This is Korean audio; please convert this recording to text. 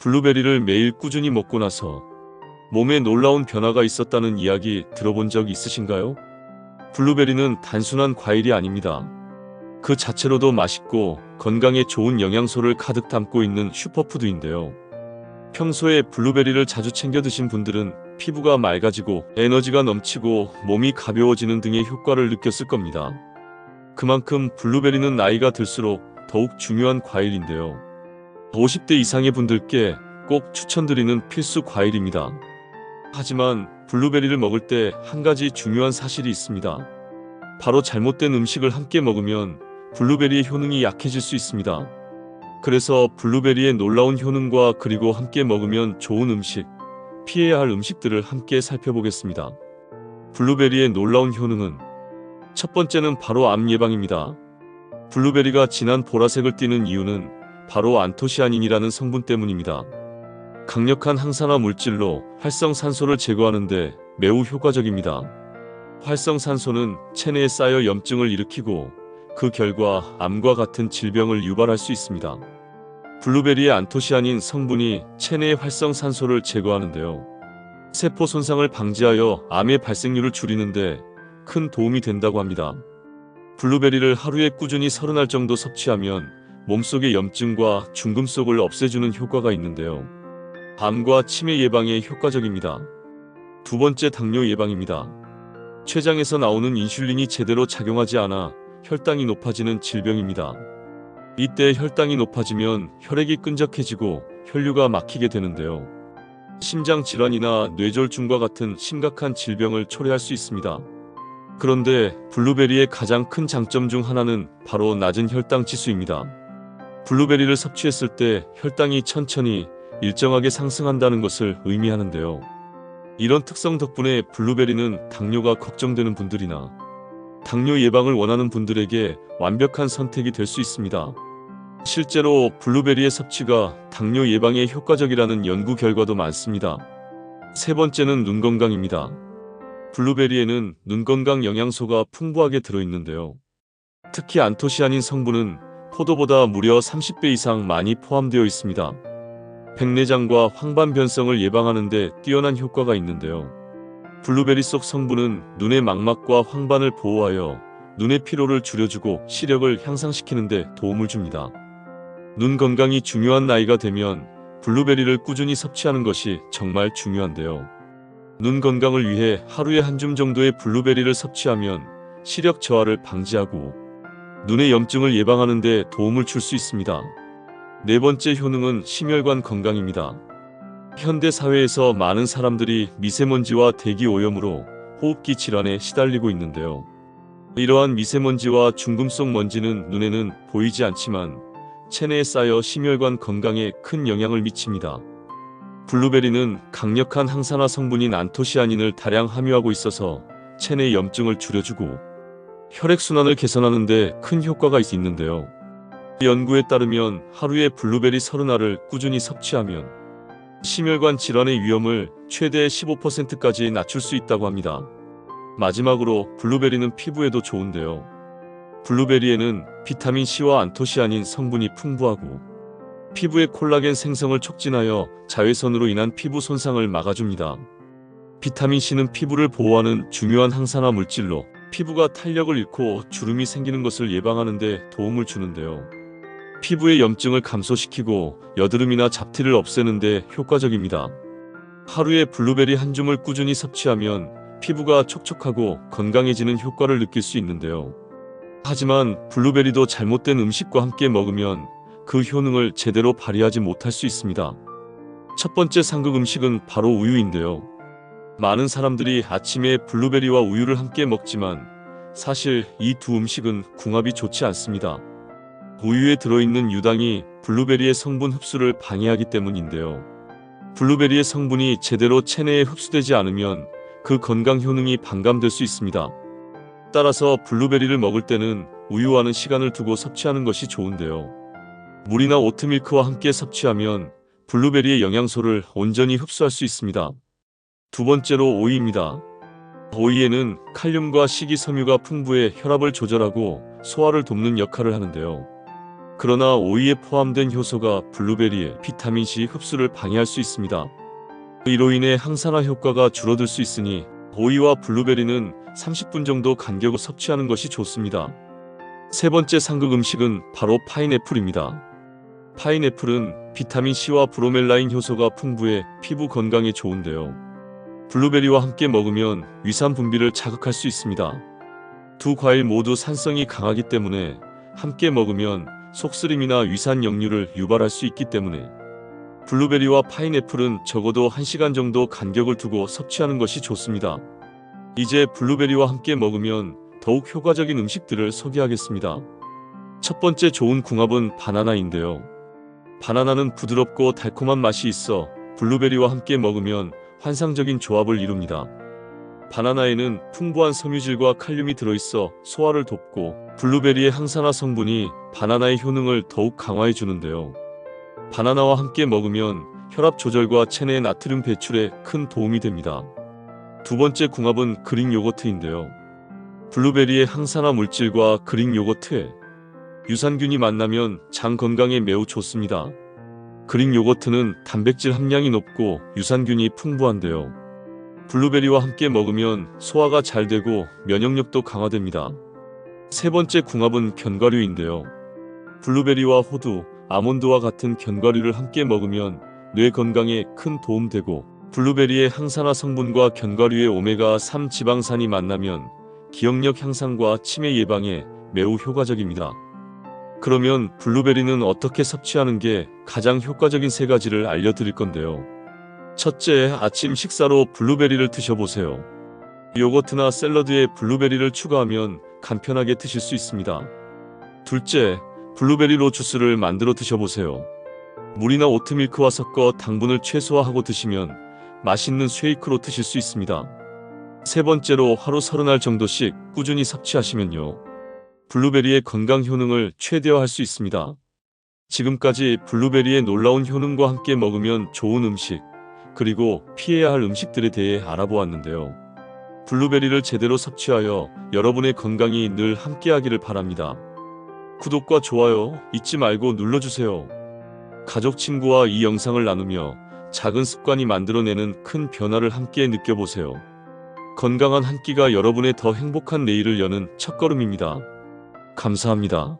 블루베리를 매일 꾸준히 먹고 나서 몸에 놀라운 변화가 있었다는 이야기 들어본 적 있으신가요? 블루베리는 단순한 과일이 아닙니다. 그 자체로도 맛있고 건강에 좋은 영양소를 가득 담고 있는 슈퍼푸드인데요. 평소에 블루베리를 자주 챙겨 드신 분들은 피부가 맑아지고 에너지가 넘치고 몸이 가벼워지는 등의 효과를 느꼈을 겁니다. 그만큼 블루베리는 나이가 들수록 더욱 중요한 과일인데요. 50대 이상의 분들께 꼭 추천드리는 필수 과일입니다. 하지만 블루베리를 먹을 때 한 가지 중요한 사실이 있습니다. 바로 잘못된 음식을 함께 먹으면 블루베리의 효능이 약해질 수 있습니다. 그래서 블루베리의 놀라운 효능과 그리고 함께 먹으면 좋은 음식, 피해야 할 음식들을 함께 살펴보겠습니다. 블루베리의 놀라운 효능은 첫 번째는 바로 암 예방입니다. 블루베리가 진한 보라색을 띠는 이유는 바로 안토시아닌이라는 성분 때문입니다. 강력한 항산화 물질로 활성산소를 제거하는데 매우 효과적입니다. 활성산소는 체내에 쌓여 염증을 일으키고 그 결과 암과 같은 질병을 유발할 수 있습니다. 블루베리의 안토시아닌 성분이 체내의 활성산소를 제거하는데요. 세포 손상을 방지하여 암의 발생률을 줄이는데 큰 도움이 된다고 합니다. 블루베리를 하루에 꾸준히 30알 정도 섭취하면 몸속의 염증과 중금속을 없애주는 효과가 있는데요. 암과 치매 예방에 효과적입니다. 두 번째 당뇨 예방입니다. 췌장에서 나오는 인슐린이 제대로 작용하지 않아 혈당이 높아지는 질병입니다. 이때 혈당이 높아지면 혈액이 끈적해지고 혈류가 막히게 되는데요. 심장 질환이나 뇌졸중과 같은 심각한 질병을 초래할 수 있습니다. 그런데 블루베리의 가장 큰 장점 중 하나는 바로 낮은 혈당 지수입니다. 블루베리를 섭취했을 때 혈당이 천천히 일정하게 상승한다는 것을 의미하는데요. 이런 특성 덕분에 블루베리는 당뇨가 걱정되는 분들이나 당뇨 예방을 원하는 분들에게 완벽한 선택이 될 수 있습니다. 실제로 블루베리의 섭취가 당뇨 예방에 효과적이라는 연구 결과도 많습니다. 세 번째는 눈 건강입니다. 블루베리에는 눈 건강 영양소가 풍부하게 들어있는데요. 특히 안토시아닌 성분은 포도보다 무려 30배 이상 많이 포함되어 있습니다. 백내장과 황반 변성을 예방하는 데 뛰어난 효과가 있는데요. 블루베리 속 성분은 눈의 망막과 황반을 보호하여 눈의 피로를 줄여주고 시력을 향상시키는 데 도움을 줍니다. 눈 건강이 중요한 나이가 되면 블루베리를 꾸준히 섭취하는 것이 정말 중요한데요. 눈 건강을 위해 하루에 한 줌 정도의 블루베리를 섭취하면 시력 저하를 방지하고 눈의 염증을 예방하는 데 도움을 줄 수 있습니다. 네 번째 효능은 심혈관 건강입니다. 현대 사회에서 많은 사람들이 미세먼지와 대기 오염으로 호흡기 질환에 시달리고 있는데요. 이러한 미세먼지와 중금속 먼지는 눈에는 보이지 않지만 체내에 쌓여 심혈관 건강에 큰 영향을 미칩니다. 블루베리는 강력한 항산화 성분인 안토시아닌을 다량 함유하고 있어서 체내 염증을 줄여주고 혈액순환을 개선하는 데 큰 효과가 있는데요. 연구에 따르면 하루에 블루베리 30알을 꾸준히 섭취하면 심혈관 질환의 위험을 최대 15%까지 낮출 수 있다고 합니다. 마지막으로 블루베리는 피부에도 좋은데요. 블루베리에는 비타민 C와 안토시아닌 성분이 풍부하고 피부의 콜라겐 생성을 촉진하여 자외선으로 인한 피부 손상을 막아줍니다. 비타민 C는 피부를 보호하는 중요한 항산화 물질로 피부가 탄력을 잃고 주름이 생기는 것을 예방하는 데 도움을 주는데요. 피부의 염증을 감소시키고 여드름이나 잡티를 없애는 데 효과적입니다. 하루에 블루베리 한 줌을 꾸준히 섭취하면 피부가 촉촉하고 건강해지는 효과를 느낄 수 있는데요. 하지만 블루베리도 잘못된 음식과 함께 먹으면 그 효능을 제대로 발휘하지 못할 수 있습니다. 첫 번째 상극 음식은 바로 우유인데요. 많은 사람들이 아침에 블루베리와 우유를 함께 먹지만 사실 이 두 음식은 궁합이 좋지 않습니다. 우유에 들어있는 유당이 블루베리의 성분 흡수를 방해하기 때문인데요. 블루베리의 성분이 제대로 체내에 흡수되지 않으면 그 건강 효능이 반감될 수 있습니다. 따라서 블루베리를 먹을 때는 우유와는 시간을 두고 섭취하는 것이 좋은데요. 물이나 오트밀크와 함께 섭취하면 블루베리의 영양소를 온전히 흡수할 수 있습니다. 두 번째로 오이입니다. 오이에는 칼륨과 식이섬유가 풍부해 혈압을 조절하고 소화를 돕는 역할을 하는데요. 그러나 오이에 포함된 효소가 블루베리의 비타민C 흡수를 방해할 수 있습니다. 이로 인해 항산화 효과가 줄어들 수 있으니 오이와 블루베리는 30분 정도 간격을 섭취하는 것이 좋습니다. 세 번째 상극 음식은 바로 파인애플입니다. 파인애플은 비타민 C와 브로멜라인 효소가 풍부해 피부 건강에 좋은데요. 블루베리와 함께 먹으면 위산 분비를 자극할 수 있습니다. 두 과일 모두 산성이 강하기 때문에 함께 먹으면 속쓰림이나 위산 역류를 유발할 수 있기 때문에 블루베리와 파인애플은 적어도 1시간 정도 간격을 두고 섭취하는 것이 좋습니다. 이제 블루베리와 함께 먹으면 더욱 효과적인 음식들을 소개하겠습니다. 첫 번째 좋은 궁합은 바나나인데요. 바나나는 부드럽고 달콤한 맛이 있어 블루베리와 함께 먹으면 환상적인 조합을 이룹니다. 바나나에는 풍부한 섬유질과 칼륨이 들어있어 소화를 돕고 블루베리의 항산화 성분이 바나나의 효능을 더욱 강화해 주는데요. 바나나와 함께 먹으면 혈압 조절과 체내 나트륨 배출에 큰 도움이 됩니다. 두 번째 궁합은 그릭 요거트인데요. 블루베리의 항산화 물질과 그릭 요거트에 유산균이 만나면 장 건강에 매우 좋습니다. 그릭 요거트는 단백질 함량이 높고 유산균이 풍부한데요. 블루베리와 함께 먹으면 소화가 잘 되고 면역력도 강화됩니다. 세 번째 궁합은 견과류인데요. 블루베리와 호두, 아몬드와 같은 견과류를 함께 먹으면 뇌 건강에 큰 도움되고 블루베리의 항산화 성분과 견과류의 오메가3 지방산이 만나면 기억력 향상과 치매 예방에 매우 효과적입니다. 그러면 블루베리는 어떻게 섭취하는 게 가장 효과적인 세 가지를 알려드릴 건데요. 첫째, 아침 식사로 블루베리를 드셔보세요. 요거트나 샐러드에 블루베리를 추가하면 간편하게 드실 수 있습니다. 둘째, 블루베리로 주스를 만들어 드셔보세요. 물이나 오트밀크와 섞어 당분을 최소화하고 드시면 맛있는 쉐이크로 드실 수 있습니다. 세 번째로 하루 30알 정도씩 꾸준히 섭취하시면요. 블루베리의 건강 효능을 최대화할 수 있습니다. 지금까지 블루베리의 놀라운 효능과 함께 먹으면 좋은 음식, 그리고 피해야 할 음식들에 대해 알아보았는데요. 블루베리를 제대로 섭취하여 여러분의 건강이 늘 함께하기를 바랍니다. 구독과 좋아요 잊지 말고 눌러주세요. 가족 친구와 이 영상을 나누며 작은 습관이 만들어내는 큰 변화를 함께 느껴보세요. 건강한 한 끼가 여러분의 더 행복한 내일을 여는 첫걸음입니다. 감사합니다.